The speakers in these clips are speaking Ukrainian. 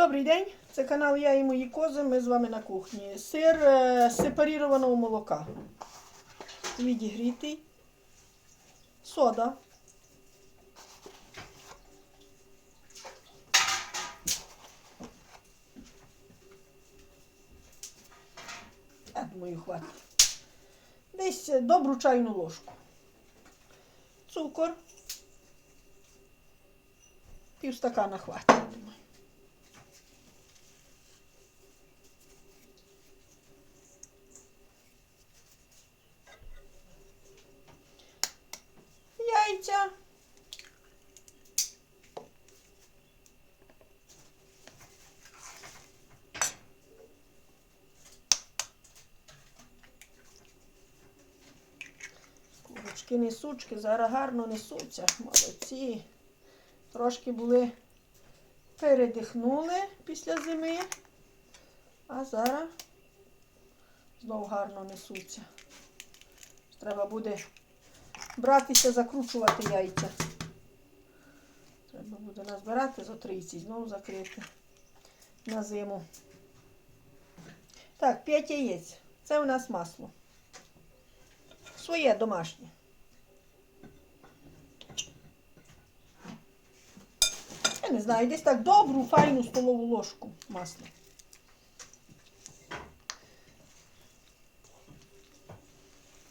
Добрий день, це канал Я і мої кози. Ми з вами на кухні. Сир е, з сепарірованого молока. Відігрітий. Сода. Я думаю, хватить. Десь добру чайну ложку. Цукор. Пів стакана хватить, думаю. Яйця. Курочки несучки, зараз гарно несуться. Молодці. Трошки були передихнули після зими, а зараз знов гарно несуться. Треба буде братися, закручувати яйця. Треба буде назбирати зо 30, знову закрити на зиму. Так, 5 яєць. Це у нас масло. Своє домашнє. Я не знаю, десь так добру, файну столову ложку масла.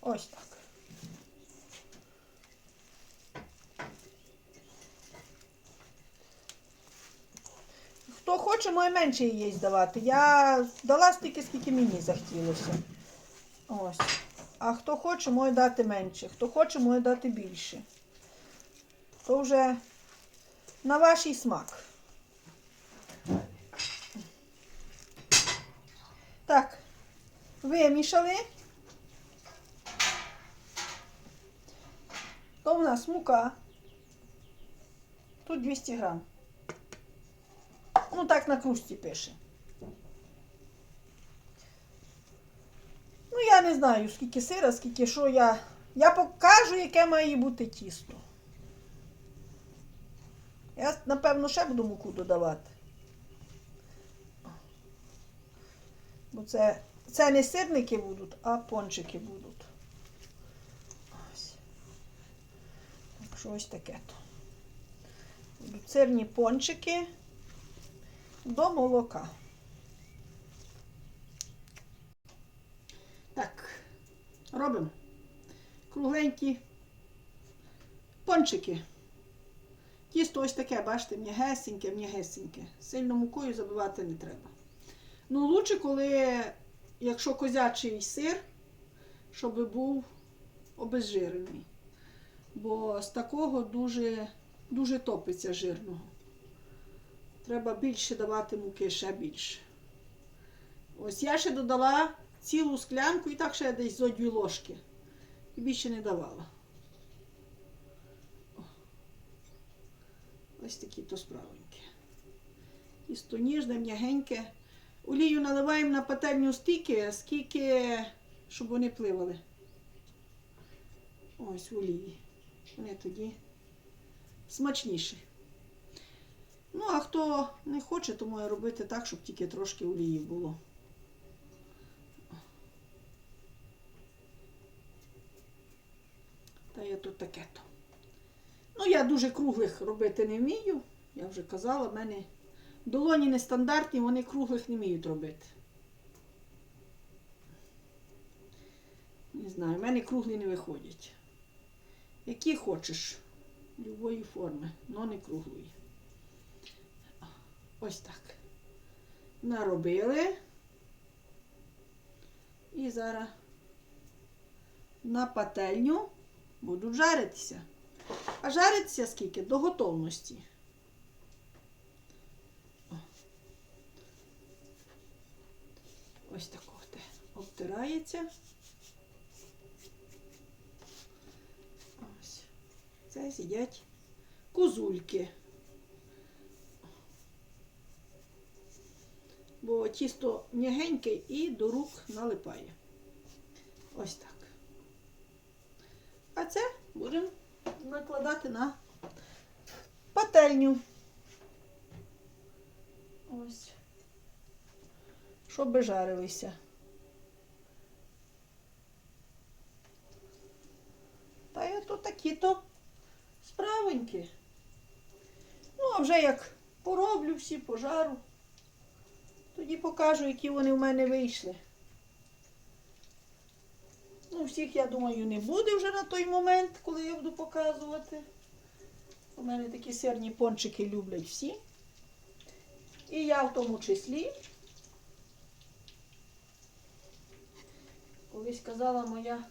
Ось так. Хто хоче, може менше яєць давати. Я дала стільки, скільки мені захотілося. Ось. А хто хоче, може дати менше. Хто хоче, може дати більше. То вже на ваш смак. Так, вимішали. То в нас мука. Тут 200 грам. Ну, так на кружці пише. Ну, я не знаю, скільки сира, скільки що я. Я покажу, яке має бути тісто. Я, напевно, ще буду муку додавати. Бо це, це не сирники будуть, а пончики будуть. Ось. Так що ось таке то. Будуть сирні пончики до молока. Так, робимо кругленькі пончики. Тісто ось таке, бачите, м'ягесеньке, м'ягесеньке. Сильно мукою забивати не треба. Ну, лучше, коли, якщо козячий сир, щоб був обезжирений. Бо з такого дуже, дуже топиться жирного. Треба більше давати муки, ще більше. Ось я ще додала цілу склянку і так ще десь зо дві ложки. І більше не давала. Ось такі то справенькі. Тісто ніжне, м'ягеньке. Олію наливаємо на пательню стільки, скільки, щоб вони пливали. Ось олії. Вони тоді смачніші. Ну, а хто не хоче, то може робити так, щоб тільки трошки олії було. Та є тут таке-то. Ну, я дуже круглих робити не вмію. Я вже казала, в мене долоні нестандартні, вони круглих не вміють робити. Не знаю, в мене круглі не виходять. Які хочеш, любої форми, але не круглої. Ось так. Наробили. І зараз на пательню будуть жаритися. А жариться скільки? До готовності. Ось так от обтирається. Ось. Це сидять козульки. Бо тісто м'ягеньке і до рук налипає. Ось так. А це будемо накладати на пательню. Ось. щоб жарилися. Та й ото такі-то справенькі. Ну, а вже як пороблю всі, пожару, тоді покажу, які вони в мене вийшли. Ну, всіх, я думаю, не буде вже на той момент, коли я буду показувати. У мене такі сирні пончики люблять всі. І я в тому числі. Колись казала моя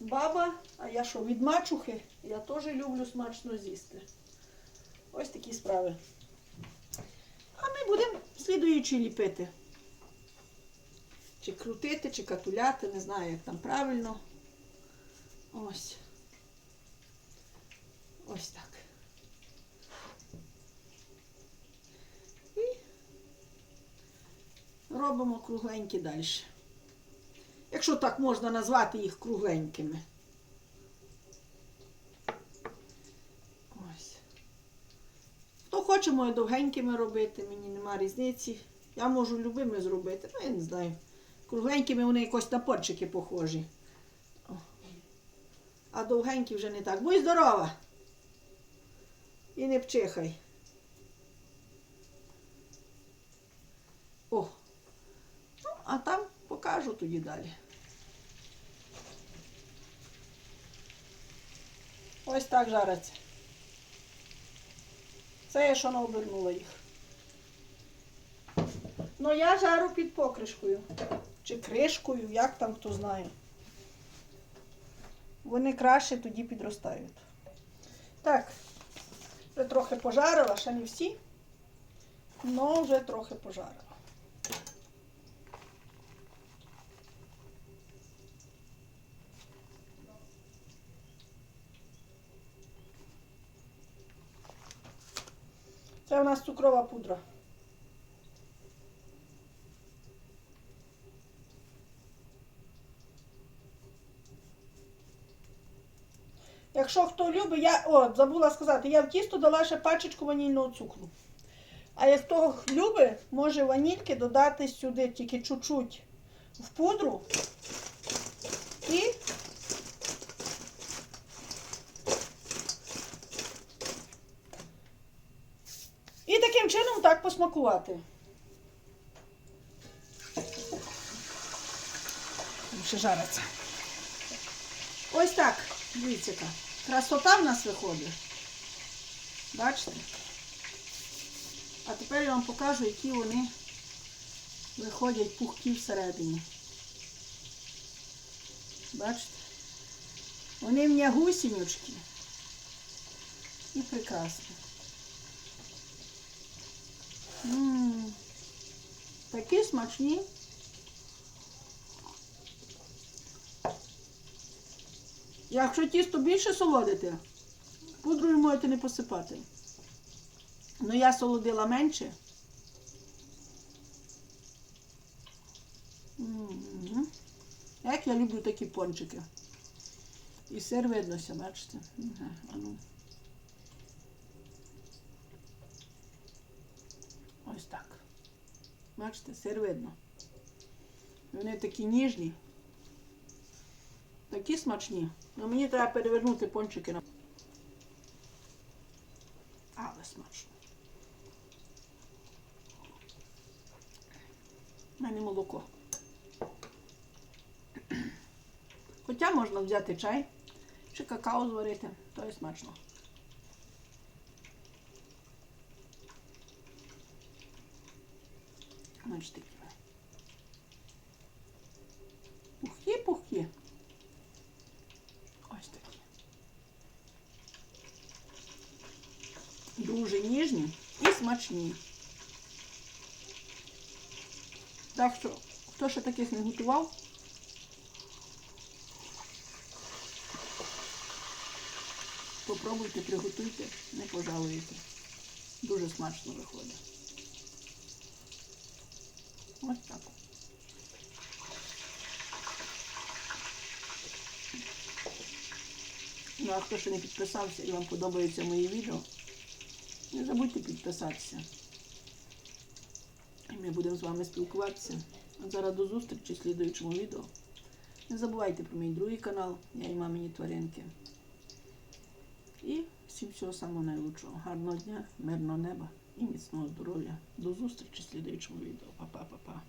баба, а я що, від мачухи, я теж люблю смачно з'їсти. Ось такі справи. А ми будемо слідуючи ліпити. Чи крутити, чи катуляти, не знаю, як там правильно. Ось. Ось так. І робимо кругленькі далі. Якщо так можна назвати їх кругленькими. Ось. Хоче, може довгенькими робити, мені нема різниці. Я можу любими зробити, ну я не знаю. Кругленькими вони якось на пончики похожі. О. А довгенькі вже не так. Будь здорова! І не пчихай. О. Ну, а там покажу тоді далі. Ось так жариться. Це я що не обернула їх. Ну я жару під покришкою. Чи кришкою, як там хто знає. Вони краще тоді підростають. Так, вже трохи пожарила, ще не всі, але вже трохи пожарила. Це у нас цукрова пудра. Якщо хто любить, я о, забула сказати, я в тісто дала ще пачечку ванільного цукру. А як хто любить, може ванільки додати сюди тільки чуть-чуть в пудру і І таким чином так посмакувати. Ще жариться. Ось так, дивіться, красота в нас виходить. Бачите? А тепер я вам покажу, які вони виходять пухкі всередині. Бачите? Вони в мене гусінючки. І прекрасні. М, Такі смачні. Якщо тісто більше солодите, пудрою можете не посипати. Ну я солодила менше. М, Як я люблю такі пончики. І сир виднося, бачите? Ага, а ну. Ось так. Бачите, сир видно. Вони такі ніжні. Такі смачні. Ну мені треба перевернути пончики на. Але смачно. У мене молоко. Хоча можна взяти чай чи какао зварити, то і смачно. Вони. Пухкі-пухкі. Ось такі. Дуже ніжні і смачні. Так що, хто ще таких не готував, попробуйте, приготуйте, не пожалуєте. Дуже смачно виходить. Ось так. Ну, а хто ще не підписався і вам подобаються мої відео, не забудьте підписатися. І ми будемо з вами спілкуватися. А зараз до зустрічі в слідуючому відео. Не забувайте про мій другий канал, я і мамині тваринки. І всім всього самого найлучшого. Гарного дня, мирного неба і міцного здоров'я. До зустрічі в слідуючому відео. Па-па-па-па.